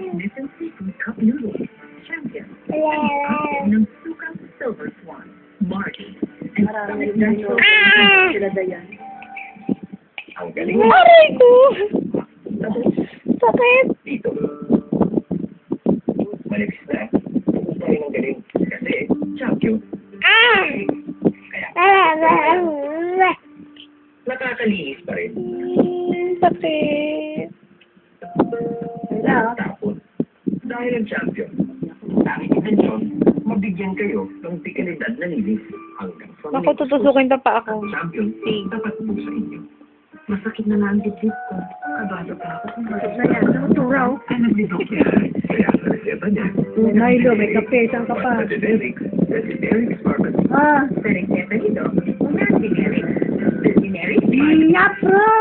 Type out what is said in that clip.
Mrs. Seafood Cup Noodles, Champion, ng Sukang Silver Swan, Marty, and Summit Natural Ah! Sila Dayan. Ang galing. Aray ko! Sakit! dito. Tapos na rin ang galing. Kasi, champion. Ah! Kaya, Ah! nakakalinis pa rin. Sakit! Dahil ang champion, tanging intensyon, mabigyan kayo ng dekalidad na hanggang sa Naku, tutusukin pa pa ako. champion, dapat po sa inyo. Masakit na lang ang dibdib ko. Kabado pa ako bakit Na yan. Tumuturaw. Ano dito kaya? Kaya sa reseta niya. Milo, may kape. Saan ka pa? Ah. Sa reseta nito, una generic. Generic, Iya, pro!